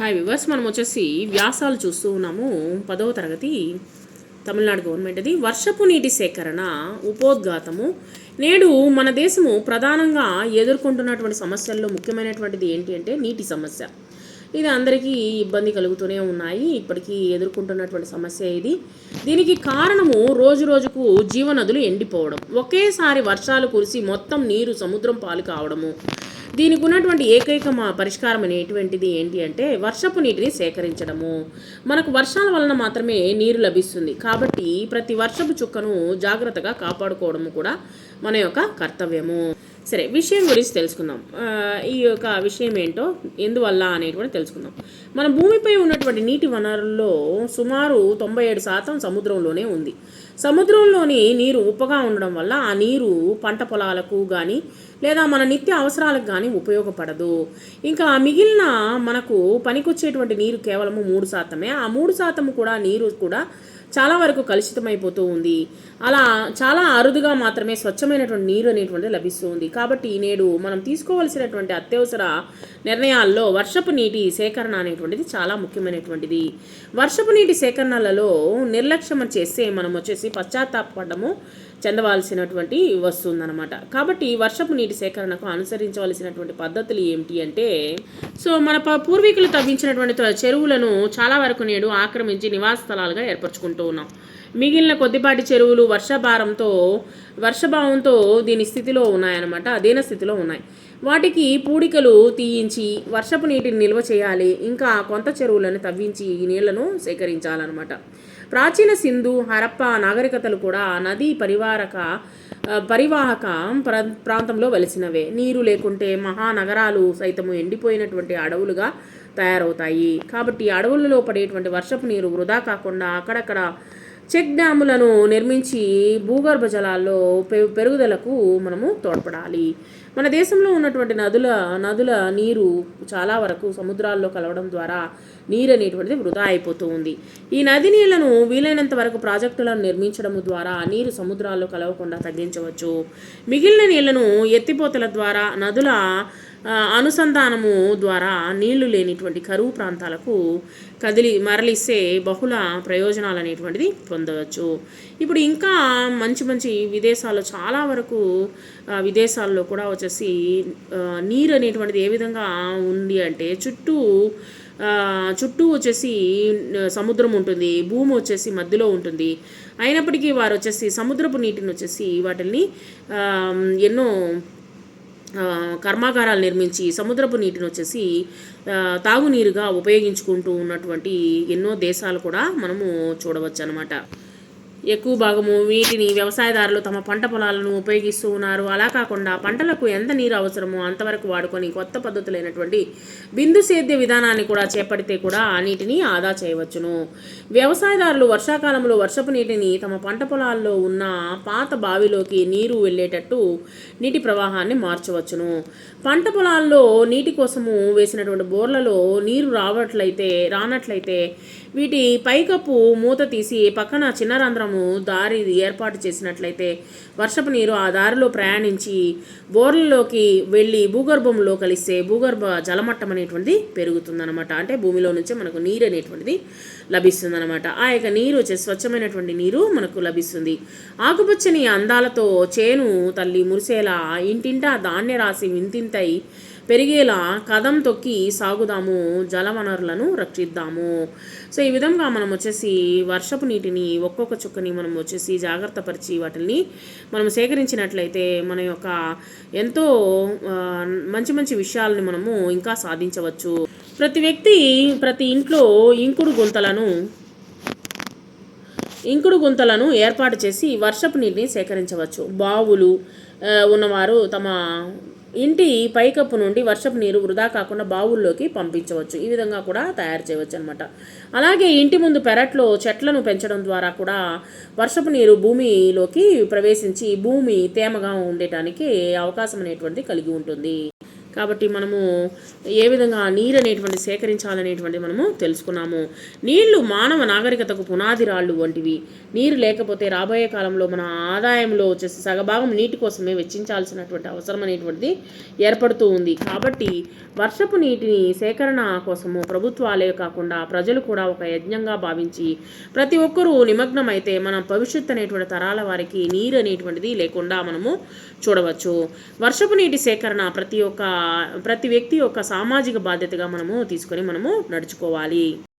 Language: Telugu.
హాయ్ వివర్స్ మనం వచ్చేసి వ్యాసాలు చూస్తూ ఉన్నాము. పదవ తరగతి తమిళనాడు గవర్నమెంట్ది వర్షపు నీటి సేకరణ ఉపోద్ఘాతము. నేడు మన దేశము ప్రధానంగా ఎదుర్కొంటున్నటువంటి సమస్యల్లో ముఖ్యమైనటువంటిది ఏంటి అంటే నీటి సమస్య. ఇది అందరికీ ఇబ్బంది కలుగుతూనే ఉన్నాయి. ఇప్పటికీ ఎదుర్కొంటున్నటువంటి సమస్య ఇది. దీనికి కారణము రోజు రోజుకు జీవనదులు ఎండిపోవడం. ఒకేసారి వర్షాలు కురిసి మొత్తం నీరు సముద్రం పాలు కావడము. దీనికి ఉన్నటువంటి ఏకైక మా పరిష్కారం అనేటువంటిది ఏంటి అంటే వర్షపు నీటిని సేకరించడము. మనకు వర్షాల వలన మాత్రమే నీరు లభిస్తుంది. కాబట్టి ప్రతి వర్షపు చుక్కను జాగ్రత్తగా కాపాడుకోవడము కూడా మన యొక్క కర్తవ్యము. సరే విషయం గురించి తెలుసుకుందాం. ఈ యొక్క విషయం ఏంటో ఎందువల్ల అనేటువంటి తెలుసుకుందాం. మన భూమిపై ఉన్నటువంటి నీటి వనరుల్లో సుమారు తొంభై ఏడు శాతం సముద్రంలోనే ఉంది. సముద్రంలోని నీరు ఉప్పగా ఉండడం వల్ల ఆ నీరు పంట పొలాలకు కానీ లేదా మన నిత్య అవసరాలకు కానీ ఉపయోగపడదు. ఇంకా మిగిలిన మనకు పనికొచ్చేటువంటి నీరు కేవలము మూడు శాతమే. ఆ మూడు శాతం కూడా నీరు కూడా చాలా వరకు కలుషితమైపోతూ ఉంది. అలా చాలా అరుదుగా మాత్రమే స్వచ్ఛమైనటువంటి నీరు అనేటువంటిది లభిస్తుంది కాబట్టి నేడు మనం తీసుకోవలసినటువంటి అత్యవసర నిర్ణయాల్లో వర్షపు నీటి సేకరణ అనేటువంటిది చాలా ముఖ్యమైనటువంటిది. వర్షపు నీటి సేకరణలలో నిర్లక్ష్యం చేస్తే మనం వచ్చేసి పశ్చాత్తాపడము చెందవలసినటువంటి వస్తుందన్నమాట. కాబట్టి వర్షపు నీటి సేకరణకు అనుసరించవలసినటువంటి పద్ధతులు ఏమిటి అంటే సో మన ప- పూర్వీకులు తవ్వించినటువంటి చెరువులను చాలా వరకు నేడు ఆక్రమించి నివాస స్థలాలుగా ఏర్పరచుకుంటూ ఉన్నాం. మిగిలిన కొద్దిపాటి చెరువులు వర్షభారంతో వర్షభావంతో దీని స్థితిలో ఉన్నాయన్నమాట అధీన స్థితిలో ఉన్నాయి. వాటికి పూడికలు తీయించి వర్షపు నీటిని నిల్వ చేయాలి. ఇంకా కొంత చెరువులను తవ్వించి ఈ నీళ్ళను సేకరించాలన్నమాట. ప్రాచీన సింధు హరప్ప నాగరికతలు కూడా నదీ పరివారక పరివాహక ప్ర ప్రాంతంలో వెలిసినవే. నీరు లేకుంటే మహానగరాలు సైతము ఎండిపోయినటువంటి అడవులుగా తయారవుతాయి. కాబట్టి అడవులలో పడేటువంటి వర్షపు నీరు వృధా కాకుండా అక్కడక్కడ చెక్ డ్యాములను నిర్మించి భూగర్భ జలాల్లో పె- పెరుగుదలకు మనము తోడ్పడాలి. మన దేశంలో ఉన్నటువంటి నదుల నదుల నీరు చాలా వరకు సముద్రాల్లో కలవడం ద్వారా నీరు అనేటువంటిది వృధా అయిపోతూ ఉంది ఈ నది నీళ్ళను వీలైనంత వరకు ప్రాజెక్టులను నిర్మించడం ద్వారా నీరు సముద్రాల్లో కలవకుండా తగ్గించవచ్చు. మిగిలిన నీళ్ళను ఎత్తిపోతల ద్వారా నదుల అనుసంధానము ద్వారా నీళ్ళు లేనిటువంటి కరువు ప్రాంతాలకు కదిలి మరలిస్తే బహుళ ప్రయోజనాలు అనేటువంటిది పొందవచ్చు. ఇప్పుడు ఇంకా మంచి మంచి విదేశాల్లో చాలా వరకు విదేశాల్లో కూడా వచ్చేసి నీరు అనేటువంటిది ఏ విధంగా ఉంది అంటే చుట్టూ చుట్టూ వచ్చేసి సముద్రం ఉంటుంది భూమి వచ్చేసి మధ్యలో ఉంటుంది. అయినప్పటికీ వారు వచ్చేసి సముద్రపు నీటిని వచ్చేసి వాటిని ఎన్నో కర్మాగారాలు నిర్మించి సముద్రపు నీటిని వచ్చేసి తాగునీరుగా ఉపయోగించుకుంటూ ఉన్నటువంటి ఎన్నో దేశాలు కూడా మనము చూడవచ్చు అనమాట ఎక్కువ భాగము వీటిని వ్యవసాయదారులు తమ పంట పొలాలను ఉపయోగిస్తూ ఉన్నారు. అలా కాకుండా పంటలకు ఎంత నీరు అవసరమో అంతవరకు వాడుకొని కొత్త పద్ధతులైనటువంటి బిందు సేద్య విధానాన్ని కూడా చేపడితే కూడా ఆ నీటిని ఆదా చేయవచ్చును. వ్యవసాయదారులు వర్షాకాలంలో వర్షపు నీటిని తమ పంట పొలాల్లో ఉన్న పాత బావిలోకి నీరు వెళ్ళేటట్టు నీటి ప్రవాహాన్ని మార్చవచ్చును. పంట పొలాల్లో నీటి కోసము వేసినటువంటి బోర్లలో నీరు రావట్లయితే రానట్లయితే వీటి పైకప్పు మూత తీసి పక్కన చిన్న రంధ్రము దారి ఏర్పాటు చేసినట్లయితే వర్షపు నీరు ఆ దారిలో ప్రయాణించి బోర్లలోకి వెళ్ళి భూగర్భంలో కలిస్తే భూగర్భ జలమట్టం అనేటువంటిది పెరుగుతుందన్నమాట. అంటే భూమిలో నుంచే మనకు నీరు అనేటువంటిది లభిస్తుందన్నమాట. ఆ యొక్క నీరు వచ్చే స్వచ్ఛమైనటువంటి నీరు మనకు లభిస్తుంది. ఆకుపచ్చని అందాలతో చేను తల్లి మురిసేలా ఇంటింటా ధాన్య రాసి వింతింతై పెరిగేలా కదం తొక్కి సాగుదాము జలవనరులను రక్షిద్దాము. సో ఈ విధంగా మనం వచ్చేసి వర్షపు నీటిని ఒక్కొక్క చుక్కని మనం వచ్చేసి జాగ్రత్త పరిచి వాటిని మనం సేకరించినట్లయితే మన యొక్క ఎంతో మంచి మంచి విషయాలను మనము ఇంకా సాధించవచ్చు. ప్రతి వ్యక్తి ప్రతి ఇంట్లో ఇంకుడు గుంతలను ఇంకుడు గుంతలను ఏర్పాటు చేసి వర్షపు నీటిని సేకరించవచ్చు. బావులు ఉన్నవారు తమ ఇంటి పైకప్పు నుండి వర్షపు నీరు వృధా కాకుండా బావుల్లోకి పంపించవచ్చు. ఈ విధంగా కూడా తయారు చేయవచ్చు అనమాట అలాగే ఇంటి ముందు పెరట్లో చెట్లను పెంచడం ద్వారా కూడా వర్షపు నీరు భూమిలోకి ప్రవేశించి భూమి తేమగా ఉండటానికి అవకాశం అనేటువంటిది కలిగి ఉంటుంది. కాబట్టి మనము ఏ విధంగా నీరు అనేటువంటి సేకరించాలనేటువంటి మనము తెలుసుకున్నాము. నీళ్ళు మానవ నాగరికతకు పునాది రాళ్ళు వంటివి. నీరు లేకపోతే రాబోయే కాలంలో మన ఆదాయంలో వచ్చేసి సగభాగం నీటి కోసమే వెచ్చించాల్సినటువంటి అవసరం అనేటువంటిది ఏర్పడుతూ ఉంది. కాబట్టి వర్షపు నీటిని సేకరణ కోసము ప్రభుత్వాలే కాకుండా ప్రజలు కూడా ఒక యజ్ఞంగా భావించి ప్రతి ఒక్కరూ నిమగ్నమైతే మన భవిష్యత్తు అనేటువంటి తరాల వారికి నీరు అనేటువంటిది లేకుండా మనము చూడవచ్చు. వర్షపు నీటి సేకరణ ప్రతి ఒక్క ప్రతి వ్యక్తి యొక్క సామాజిక బాధ్యతగా మనము తీసుకొని మనము నడుచుకోవాలి.